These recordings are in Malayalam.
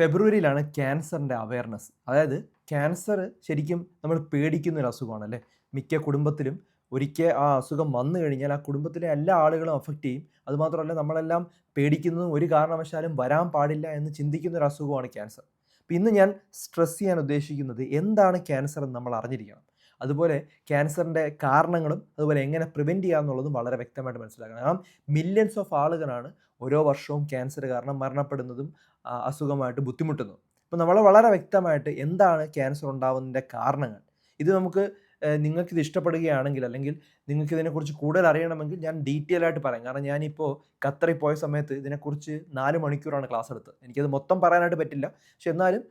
ഫെബ്രുവരിയിലാണ് ക്യാൻസറിന്റെ അവയർനെസ്. അതായത് ക്യാൻസർ ശരിക്കും നമ്മൾ പേടിക്കുന്ന ഒരു അസുഖമാണ് അല്ലേ മിക്ക കുടുംബത്തിലും ഒരിക്കൽ ആ അസുഖം വന്നു കഴിഞ്ഞാൽ ആ കുടുംബത്തിലെ എല്ലാ ആളുകളും അഫക്റ്റ് ചെയ്യും. അതുമാത്രമല്ല നമ്മളെല്ലാം പേടിക്കുന്നതും ഒരു കാരണവശാലും വരാൻ പാടില്ല എന്ന് ചിന്തിക്കുന്ന ഒരു അസുഖമാണ് ക്യാൻസർ. അപ്പം ഇന്ന് ഞാൻ സ്ട്രെസ് ചെയ്യാൻ ഉദ്ദേശിക്കുന്നത് എന്താണ് ക്യാൻസർ എന്ന് നമ്മൾ അറിഞ്ഞിരിക്കണം. അതുപോലെ ക്യാൻസറിന്റെ കാരണങ്ങളും അതുപോലെ എങ്ങനെ പ്രിവെന്റ് ചെയ്യാമെന്നുള്ളതും വളരെ വ്യക്തമായിട്ട് മനസ്സിലാക്കണം. കാരണം മില്യൺസ് ഓഫ് ആളുകളാണ് ഓരോ വർഷവും ക്യാൻസർ കാരണം മരണപ്പെടുന്നതും അസുഖമായിട്ട് ബുദ്ധിമുട്ടുന്നതും. അപ്പോൾ നമ്മൾ വളരെ വ്യക്തമായിട്ട് എന്താണ് ക്യാൻസർ ഉണ്ടാകുന്നതിന്റെ കാരണങ്ങൾ? ഇത് നമുക്ക് നിങ്ങൾക്കിത് ഇഷ്ടപ്പെടുകയാണെങ്കിൽ അല്ലെങ്കിൽ നിങ്ങൾക്ക് ഇതിനെക്കുറിച്ച് കൂടുതൽ അറിയണമെങ്കിൽ ഞാൻ ഡീറ്റെയിൽ ആയിട്ട് പറയാം. കാരണം ഞാനിപ്പോൾ ഖത്തറിൽ പോയ സമയത്ത് ഇതിനെക്കുറിച്ച് നാല് മണിക്കൂറാണ് ക്ലാസ് എടുത്തത്. എനിക്കത് മൊത്തം പറയാനായിട്ട് പറ്റില്ല. പക്ഷെ എന്നാലും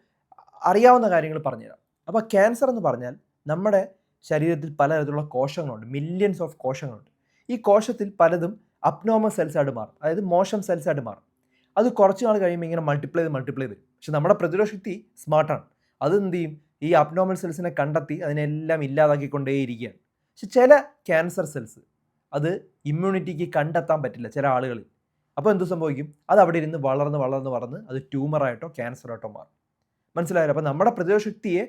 അറിയാവുന്ന കാര്യങ്ങൾ പറഞ്ഞുതരാം. അപ്പോൾ ക്യാൻസർ എന്ന് പറഞ്ഞാൽ നമ്മുടെ ശരീരത്തിൽ പലതരത്തിലുള്ള കോശങ്ങളുണ്ട്. Millions of കോശങ്ങളുണ്ട്. ഈ കോശത്തിൽ പലതും അപ്നോമൽ സെൽസായിട്ട് മാറും. അതായത് മോശം സെൽസായിട്ട് മാറും. അത് കുറച്ച് നാൾ കഴിയുമ്പോൾ ഇങ്ങനെ മൾട്ടിപ്ലൈ ചെയ്ത് മൾട്ടിപ്ലൈ ചെയ്ത്. പക്ഷേ നമ്മുടെ പ്രതിരോധ ശക്തി സ്മാർട്ടാണ് അത് എന്ത് ചെയ്യും? ഈ അപ്നോമൽ സെൽസിനെ കണ്ടെത്തി അതിനെല്ലാം ഇല്ലാതാക്കിക്കൊണ്ടേയിരിക്കുകയാണ്. പക്ഷെ ചില ക്യാൻസർ സെൽസ് അത് ഇമ്മ്യൂണിറ്റിക്ക് കണ്ടെത്താൻ പറ്റില്ല ചില ആളുകളിൽ. അപ്പോൾ എന്ത് സംഭവിക്കും? അത് അവിടെ ഇരുന്ന് വളർന്ന് വളർന്ന് വളർന്ന് അത് ട്യൂമറായിട്ടോ ക്യാൻസറായിട്ടോ മാറും. മനസ്സിലായല്ലോ അപ്പോൾ നമ്മുടെ പ്രതിരോധ ശക്തിയെ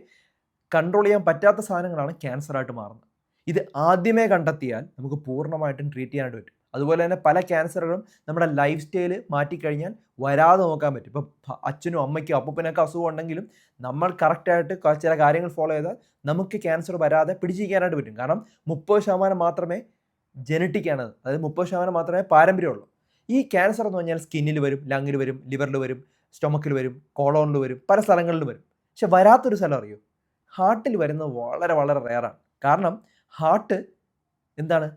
കൺട്രോൾ ചെയ്യാൻ പറ്റാത്ത സാധനങ്ങളാണ് ക്യാൻസറായിട്ട് മാറുന്നത്. ഇത് ആദ്യമേ കണ്ടെത്തിയാൽ നമുക്ക് പൂർണമായിട്ടും ട്രീറ്റ് ചെയ്യാനായിട്ട് പറ്റും. അതുപോലെ തന്നെ പല ക്യാൻസറുകളും നമ്മുടെ ലൈഫ് സ്റ്റൈൽ മാറ്റിക്കഴിഞ്ഞാൽ വരാതെ നോക്കാൻ പറ്റും. ഇപ്പം അച്ഛനും അമ്മയ്ക്കും അപ്പൂപ്പനൊക്കെ അസുഖം ഉണ്ടെങ്കിലും നമ്മൾ കറക്റ്റായിട്ട് ചില കാര്യങ്ങൾ ഫോളോ ചെയ്താൽ നമുക്ക് ക്യാൻസർ വരാതെ പിടിച്ചിരിക്കാനായിട്ട് പറ്റും. കാരണം മുപ്പത് ശതമാനം മാത്രമേ ജനറ്റിക്കാണ് അതായത് മുപ്പത് ശതമാനം മാത്രമേ പാരമ്പര്യമുള്ളൂ. ഈ ക്യാൻസർ എന്ന് പറഞ്ഞാൽ സ്കിന്നിൽ വരും ലങ്ങിൽ വരും ലിവറിൽ വരും സ്റ്റൊമക്കിൽ വരും കോളോണിൽ വരും പല സ്ഥലങ്ങളിലും വരും. പക്ഷെ വരാത്തൊരു സ്ഥലം അറിയോ? ഹാർട്ടിൽ വരുന്നത് വളരെ വളരെ റെയറാണ് കാരണം ഹാർട്ട് എന്താണ്?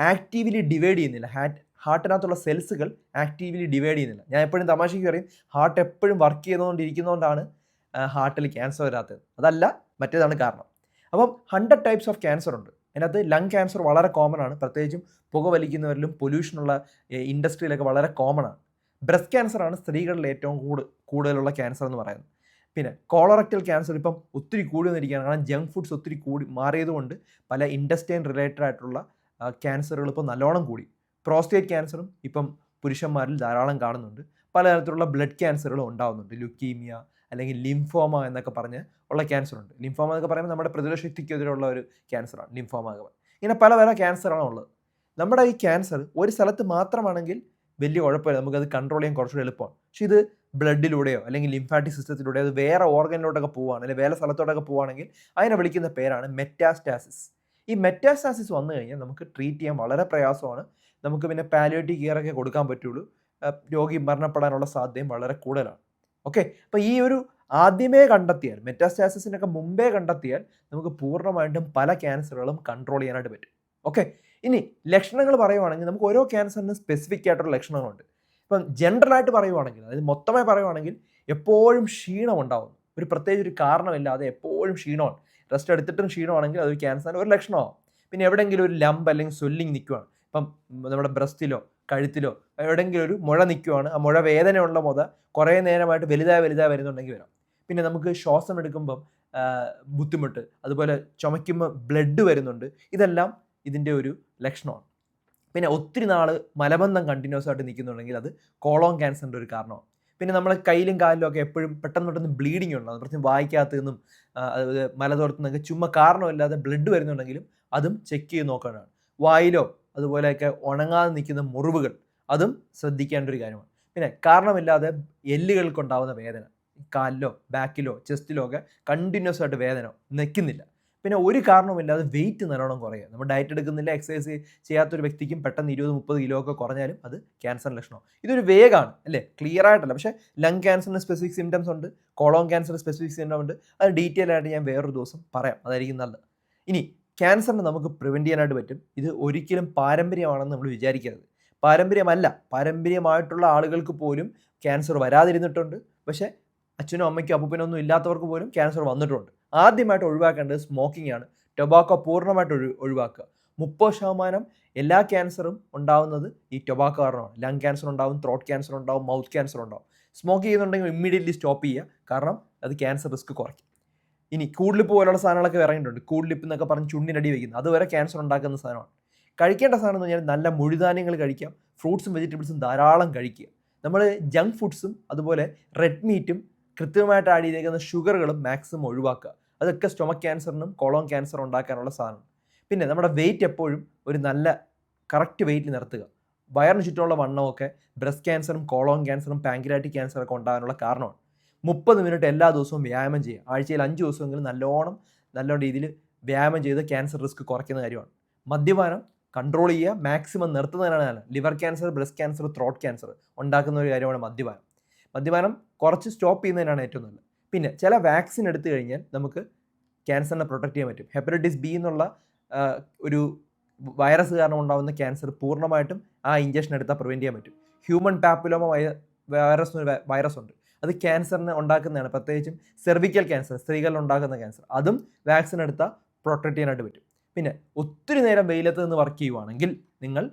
ആക്റ്റീവ്ലി ഡിവൈഡ് ചെയ്യുന്നില്ല. ഹാറ്റ് ഹാർട്ടിനകത്തുള്ള സെൽസുകൾ ആക്റ്റീവ്ലി ഡിവൈഡ് ചെയ്യുന്നില്ല. ഞാൻ എപ്പോഴും തമാശയ്ക്ക് പറയും ഹാർട്ട് എപ്പോഴും വർക്ക് ചെയ്തുകൊണ്ടിരിക്കുന്നതുകൊണ്ടാണ് ഹാർട്ടിൽ ക്യാൻസർ വരാത്തത്. അതല്ല മറ്റേതാണ് കാരണം. അപ്പം ഹൺഡ്രഡ് ടൈപ്സ് ഓഫ് ക്യാൻസർ ഉണ്ട്. അതിനകത്ത് ലങ് ക്യാൻസർ വളരെ കോമൺ ആണ്. പ്രത്യേകിച്ചും പുക വലിക്കുന്നവരിലും പൊല്യൂഷനുള്ള ഇൻഡസ്ട്രിയിലൊക്കെ വളരെ കോമൺ ആണ്. ബ്രസ്റ്റ് ക്യാൻസർ ആണ് സ്ത്രീകളിൽ ഏറ്റവും കൂടുതൽ കൂടുതലുള്ള ക്യാൻസർ എന്ന് പറയുന്നത്. പിന്നെ കോളറക്റ്റൽ ക്യാൻസർ ഇപ്പം ഒത്തിരി കൂടി വന്നിരിക്കുകയാണ് കാരണം ജങ്ക് ഫുഡ്സ് ഒത്തിരി കൂടി മാറിയതുകൊണ്ട് പല ഇൻഡസ്റ്റൈൻ റിലേറ്റഡ് ആയിട്ടുള്ള ക്യാൻസറുകൾ ഇപ്പോൾ നല്ലോണം കൂടി. പ്രോസ്റ്റേറ്റ് ക്യാൻസറും ഇപ്പം പുരുഷന്മാരിൽ ധാരാളം കാണുന്നുണ്ട്. പലതരത്തിലുള്ള ബ്ലഡ് ക്യാൻസറുകളും ഉണ്ടാകുന്നുണ്ട് ലുക്കീമിയ അല്ലെങ്കിൽ ലിംഫോമ എന്നൊക്കെ പറഞ്ഞ് ഉള്ള ക്യാൻസർ ഉണ്ട്. ലിംഫോമ എന്നൊക്കെ പറയുമ്പോൾ നമ്മുടെ പ്രതിരോധശക്തിക്കെതിരെയുള്ള ഒരു ക്യാൻസറാണ് ലിംഫോമ ഇങ്ങനെ പല പല ക്യാൻസറാണ് ഉള്ളത്. നമ്മുടെ ഈ ക്യാൻസർ ഒരു സ്ഥലത്ത് മാത്രമാണെങ്കിൽ വലിയ കുഴപ്പമില്ല. നമുക്കത് കൺട്രോൾ ചെയ്യാൻ കുറച്ചുകൂടി എളുപ്പമാണ്. പക്ഷേ ഇത് ബ്ലഡിലൂടെയോ അല്ലെങ്കിൽ ലിംഫാറ്റിക് സിസ്റ്റത്തിലൂടെയോ അത് വേറെ ഓർഗനിലോട്ടൊക്കെ പോവുകയാണ് അല്ലെങ്കിൽ വേറെ സ്ഥലത്തോട്ടൊക്കെ പോവുകയാണെങ്കിൽ അതിനെ വിളിക്കുന്ന പേരാണ് മെറ്റാസ്റ്റാസിസ് ഈ മെറ്റാസ്റ്റാസിസ് വന്നു കഴിഞ്ഞാൽ നമുക്ക് ട്രീറ്റ് ചെയ്യാൻ വളരെ പ്രയാസമാണ്. നമുക്ക് പിന്നെ പാലിയേറ്റീവ് കെയറൊക്കെ കൊടുക്കാൻ പറ്റുള്ളൂ. രോഗി മരണപ്പെടാനുള്ള സാധ്യതയും വളരെ കൂടുതലാണ്. ഓക്കെ അപ്പോൾ ഈ ഒരു ആദ്യമേ കണ്ടെത്തിയാൽ മെറ്റാസ്റ്റാസിസിനൊക്കെ മുമ്പേ കണ്ടെത്തിയാൽ നമുക്ക് പൂർണമായിട്ടും പല ക്യാൻസറുകളും കൺട്രോൾ ചെയ്യാനായിട്ട് പറ്റും. ഓക്കെ ഇനി ലക്ഷണങ്ങൾ പറയുവാണെങ്കിൽ നമുക്ക് ഓരോ ക്യാൻസറിനും സ്പെസിഫിക് ആയിട്ടുള്ള ലക്ഷണങ്ങളുണ്ട്. ഇപ്പം ജനറലായിട്ട് പറയുവാണെങ്കിൽ അതായത് മൊത്തമായി പറയുവാണെങ്കിൽ എപ്പോഴും ക്ഷീണം ഉണ്ടാവും. ഒരു പ്രത്യേകിച്ച് ഒരു കാരണമില്ലാതെ എപ്പോഴും ക്ഷീണമാണ്. റെസ്റ്റ് എടുത്തിട്ടും ക്ഷീണമാണെങ്കിൽ അതൊരു ക്യാൻസറിന് ഒരു ലക്ഷണമാവും പിന്നെ എവിടെയെങ്കിലും ഒരു ലംബ് അല്ലെങ്കിൽ സ്വെല്ലിങ് നിൽക്കുവാണ്. ഇപ്പം നമ്മുടെ ബ്രസ്റ്റിലോ കഴുത്തിലോ എവിടെയെങ്കിലും ഒരു മുഴ നിൽക്കുവാണ്. ആ മുഴ വേദനയുള്ള മുത കുറേ നേരമായിട്ട് വലുതായി വലുതായി വരുന്നുണ്ടെങ്കിൽ വരാം. പിന്നെ നമുക്ക് ശ്വാസം എടുക്കുമ്പം ബുദ്ധിമുട്ട് അതുപോലെ ചുമയ്ക്കുമ്പോൾ ബ്ലഡ് വരുന്നുണ്ട്. ഇതെല്ലാം ഇതിന്റെ ഒരു ലക്ഷണമാണ്. പിന്നെ ഒത്തിരി നാൾ മലബന്ധം കണ്ടിന്യൂസ് ആയിട്ട് നിൽക്കുന്നുണ്ടെങ്കിൽ അത് കോളോൺ ക്യാൻസറിന്റെ ഒരു കാരണമാണ് പിന്നെ നമ്മൾ കയ്യിലും കാലിലും ഒക്കെ എപ്പോഴും പെട്ടെന്ന് പെട്ടെന്ന് ബ്ലീഡിങ് ഉണ്ടാകും പ്രത്യേകം വായിക്കകത്ത് നിന്നും അതുപോലെ നിന്നൊക്കെ ചുമ്മാ കാരണമില്ലാതെ ബ്ലഡ് വരുന്നുണ്ടെങ്കിലും അതും ചെക്ക് ചെയ്ത് നോക്കേണ്ടതാണ്. വായിലോ അതുപോലെയൊക്കെ ഉണങ്ങാതെ നിൽക്കുന്ന മുറിവുകൾ അതും ശ്രദ്ധിക്കേണ്ട ഒരു കാര്യമാണ്. പിന്നെ കാരണമില്ലാതെ എല്ലുകൾക്കുണ്ടാവുന്ന വേദന കാലിലോ ബാക്കിലോ ചെസ്റ്റിലോ ഒക്കെ കണ്ടിന്യൂസ് ആയിട്ട് വേദന നിൽക്കുന്നില്ല. പിന്നെ ഒരു കാരണവുമില്ലാതെ വെയിറ്റ് നല്ലോണം കുറയുക. നമ്മൾ ഡയറ്റ് എടുക്കുന്നില്ല എക്സസൈസ് ചെയ്യാത്തൊരു വ്യക്തിക്കും പെട്ടെന്ന് ഇരുപത് മുപ്പത് കിലോ ഒക്കെ കുറഞ്ഞാലും അത് ക്യാൻസർ ലക്ഷണം ഇതൊരു വേഗമാണ് അല്ലേ? ക്ലിയർ ആയിട്ടല്ല. പക്ഷേ ലങ് ക്യാൻസറിന് സ്പെസിഫിക് സിംറ്റംസ് ഉണ്ട് കോളോൺ ക്യാൻസർ സ്പെസിഫിക് സിംറ്റം ഉണ്ട്. അത് ഡീറ്റെയിൽ ആയിട്ട് ഞാൻ വേറൊരു ദിവസം പറയാം. അതായിരിക്കും നല്ലത്. ഇനി ക്യാൻസറിന് നമുക്ക് പ്രിവെന്റ് ചെയ്യാനായിട്ട് പറ്റും. ഇത് ഒരിക്കലും പാരമ്പര്യമാണെന്ന് നമ്മൾ വിചാരിക്കരുത്. പാരമ്പര്യമല്ല. പാരമ്പര്യമായിട്ടുള്ള ആളുകൾക്ക് പോലും ക്യാൻസർ വരാതിരുന്നിട്ടുണ്ട്. പക്ഷേ അച്ഛനും അമ്മയ്ക്കും അപ്പൂപ്പനൊന്നും ഇല്ലാത്തവർക്ക് പോലും ക്യാൻസർ വന്നിട്ടുണ്ട്. ആദ്യമായിട്ട് ഒഴിവാക്കേണ്ടത് സ്മോക്കിംഗ് ആണ്. ടൊബാക്കോ പൂർണമായിട്ട് ഒഴി ഒഴിവാക്കുക. മുപ്പത് ശതമാനം എല്ലാ ക്യാൻസറും ഉണ്ടാവുന്നത് ഈ ടൊബാക്കോ കാരണമാണ്. ലങ് ക്യാൻസർ ഉണ്ടാവും ത്രോട്ട് ക്യാൻസർ ഉണ്ടാവും മൗത്ത് ക്യാൻസർ ഉണ്ടാവും. സ്മോക്ക് ചെയ്യുന്നുണ്ടെങ്കിൽ ഇമ്മീഡിയറ്റ്ലി സ്റ്റോപ്പ് ചെയ്യുക. കാരണം അത് ക്യാൻസർ റിസ്ക് കുറയ്ക്കും. ഇനി കൂടുതലിപ്പ് പോലുള്ള സാധനങ്ങളൊക്കെ ഇറങ്ങിയിട്ടുണ്ട്. കൂടുതലിപ്പ് എന്നൊക്കെ പറഞ്ഞ് ചുണ്ടിനടി വയ്ക്കുന്നത് അതുവരെ ക്യാൻസർ ഉണ്ടാക്കുന്ന സാധനമാണ്. കഴിക്കേണ്ട സാധനം എന്ന് പറഞ്ഞാൽ നല്ല മുഴുധാന്യങ്ങൾ കഴിക്കാം. ഫ്രൂട്ട്സും വെജിറ്റബിൾസും ധാരാളം കഴിക്കുക. നമ്മൾ ജങ്ക് ഫുഡ്സും അതുപോലെ റെഡ് മീറ്റും കൃത്യമായിട്ട് ആഡ് ചെയ്തേക്കുന്ന ഷുഗറുകളും മാക്സിമം ഒഴിവാക്കുക. അതൊക്കെ സ്റ്റൊമക് ക്യാൻസറിനും കോളോൺ ക്യാൻസർ ഉണ്ടാക്കാനുള്ള സാധനം. പിന്നെ നമ്മുടെ വെയിറ്റ് എപ്പോഴും ഒരു നല്ല കറക്റ്റ് വെയിറ്റിൽ നിർത്തുക. വയറിന് ചുറ്റുമുള്ള വണ്ണമൊക്കെ ബ്രസ്റ്റ് ക്യാൻസറും കോളോൺ ക്യാൻസറും പാങ്ക്രാറ്റിക് ക്യാൻസറൊക്കെ ഉണ്ടാകാനുള്ള കാരണമാണ്. മുപ്പത് മിനിറ്റ് എല്ലാ ദിവസവും വ്യായാമം ചെയ്യുക. ആഴ്ചയിൽ അഞ്ച് ദിവസമെങ്കിലും നല്ലോണം നല്ല രീതിയിൽ വ്യായാമം ചെയ്ത് ക്യാൻസർ റിസ്ക് കുറയ്ക്കുന്ന കാര്യമാണ്. മദ്യപാനം കൺട്രോൾ ചെയ്യുക. Maximum നിർത്തുന്നതിനാണ് liver cancer breast cancer throat cancer ഉണ്ടാക്കുന്ന ഒരു കാര്യമാണ് മദ്യപാനം. മദ്യപാനം കുറച്ച് സ്റ്റോപ്പ് ചെയ്യുന്നതിനാണ് ഏറ്റവും നല്ലത്. പിന്നെ ചില വാക്സിൻ എടുത്തു കഴിഞ്ഞാൽ നമുക്ക് ക്യാൻസറിനെ പ്രൊട്ടക്ട് ചെയ്യാൻ പറ്റും. ഹെപ്പറ്റൈറ്റിസ് ബി എന്നുള്ള ഒരു വൈറസ് കാരണം ഉണ്ടാകുന്ന ക്യാൻസർ പൂർണമായിട്ടും ആ ഇഞ്ചക്ഷൻ എടുത്താൽ പ്രിവെന്റ് ചെയ്യാൻ പറ്റും. ഹ്യൂമൻ പാപ്പിലോമ വൈറസ് വൈറസ് ഉണ്ട് അത് ക്യാൻസറിനെ ഉണ്ടാക്കുന്നതാണ്. പ്രത്യേകിച്ചും സെർവിക്കൽ ക്യാൻസർ സ്ത്രീകളിൽ ഉണ്ടാക്കുന്ന ക്യാൻസർ. അതും വാക്സിൻ എടുത്താൽ പ്രൊട്ടക്ട് ചെയ്യാനായിട്ട് പറ്റും. പിന്നെ ഒത്തിരി നേരം വെയിലത്ത് നിന്ന് വർക്ക് ചെയ്യുവാണെങ്കിൽ നിങ്ങൾ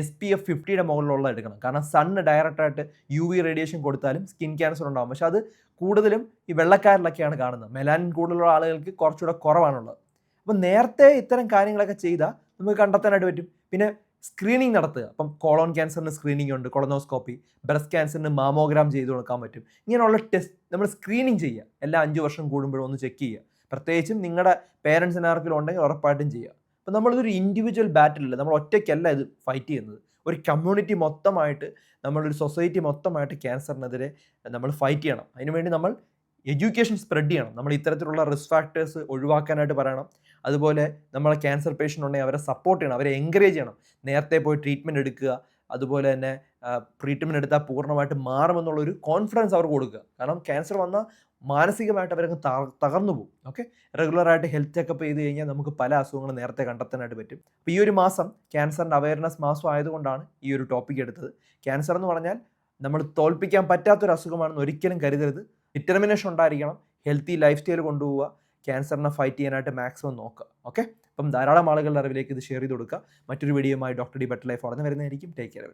എസ് പി എഫ് ഫിഫ്റ്റിയുടെ മുകളിലുള്ള എടുക്കണം. കാരണം സണ്ണ് ഡയറക്റ്റായിട്ട് യു വി റേഡിയേഷൻ കൊടുത്താലും സ്കിൻ ക്യാൻസർ ഉണ്ടാകും പക്ഷെ അത് കൂടുതലും ഈ വെള്ളക്കാരിലൊക്കെയാണ് കാണുന്നത്. മെലാനിൻ കൂടുതലുള്ള ആളുകൾക്ക് കുറച്ചുകൂടെ കുറവാണുള്ളത്. അപ്പം നേരത്തെ ഇത്തരം കാര്യങ്ങളൊക്കെ ചെയ്താൽ നമുക്ക് കണ്ടെത്താനായിട്ട് പറ്റും. പിന്നെ സ്ക്രീനിങ് നടത്തുക. അപ്പം കോളോൺ ക്യാൻസറിന് സ്ക്രീനിങ് ഉണ്ട് കൊളനോസ്കോപ്പി ബ്രസ്റ്റ് ക്യാൻസറിന് മാമോഗ്രാം ചെയ്ത് കൊടുക്കാൻ പറ്റും. ഇങ്ങനെയുള്ള ടെസ്റ്റ് നമ്മൾ സ്ക്രീനിങ് ചെയ്യുക. എല്ലാ അഞ്ച് വർഷം കൂടുമ്പോഴും ഒന്ന് ചെക്ക് ചെയ്യുക. പ്രത്യേകിച്ചും നിങ്ങളുടെ പേരൻസിന് ആർക്കെങ്കിലും ഉണ്ടെങ്കിൽ ഉറപ്പായിട്ടും ചെയ്യുക. അപ്പം നമ്മളിതൊരു ഇൻഡിവിജ്വൽ ബാറ്റിൽ അല്ല. നമ്മൾ ഒറ്റയ്ക്കല്ല ഇത് ഫൈറ്റ് ചെയ്യുന്നത്. ഒരു കമ്മ്യൂണിറ്റി മൊത്തമായിട്ട് നമ്മളൊരു സൊസൈറ്റി മൊത്തമായിട്ട് ക്യാൻസറിനെതിരെ നമ്മൾ ഫൈറ്റ് ചെയ്യണം. അതിനുവേണ്ടി നമ്മൾ എഡ്യൂക്കേഷൻ സ്പ്രെഡ് ചെയ്യണം. നമ്മൾ ഇത്തരത്തിലുള്ള റിസ്ക് ഫാക്ടേഴ്സ് ഒഴിവാക്കാനായിട്ട് പറയണം. അതുപോലെ നമ്മളെ ക്യാൻസർ പേഷ്യന്റ് ഉണ്ടെങ്കിൽ അവരെ സപ്പോർട്ട് ചെയ്യണം. അവരെ എൻകറേജ് ചെയ്യണം. നേരത്തെ പോയി ട്രീറ്റ്മെന്റ് എടുക്കുക. അതുപോലെ തന്നെ ട്രീറ്റ്മെന്റ് എടുത്താൽ പൂർണമായിട്ട് മാറുമെന്നുള്ളൊരു കോൺഫിഡൻസ് അവർക്ക് കൊടുക്കുക. കാരണം ക്യാൻസർ വന്നാൽ മാനസികമായിട്ട് അവരങ്ങ് തകർന്നു പോകും. ഓക്കെ റെഗുലറായിട്ട് ഹെൽത്ത് ചെക്കപ്പ് ചെയ്ത് കഴിഞ്ഞാൽ നമുക്ക് പല അസുഖങ്ങളും നേരത്തെ കണ്ടെത്താനായിട്ട് പറ്റും. അപ്പോൾ ഈ ഒരു മാസം ക്യാൻസറിന്റെ അവയർനെസ് മാസം ആയതുകൊണ്ടാണ് ഈ ഒരു ടോപ്പിക് എടുത്തത്. ക്യാൻസർ എന്ന് പറഞ്ഞാൽ നമ്മൾ തോൽപ്പിക്കാൻ പറ്റാത്തൊരു അസുഖമാണെന്ന് ഒരിക്കലും കരുതരുത്. ഡിറ്റർമിനേഷൻ ഉണ്ടായിരിക്കണം. ഹെൽത്തി ലൈഫ് സ്റ്റൈൽ കൊണ്ടുപോവുക. ക്യാൻസറിനെ ഫൈറ്റ് ചെയ്യാനായിട്ട് മാക്സിമം നോക്കുക. ഓക്കെ അപ്പം ധാരാളം ആളുകളുടെ അറിവിലേക്ക് ഇത് ഷെയർ ചെയ്ത് കൊടുക്കുക. മറ്റൊരു വീഡിയോയുമായി ഡോക്ടർ ഡി ബെറ്റർ ലൈഫ് ഉടനെ വരുന്നതായിരിക്കും. Take care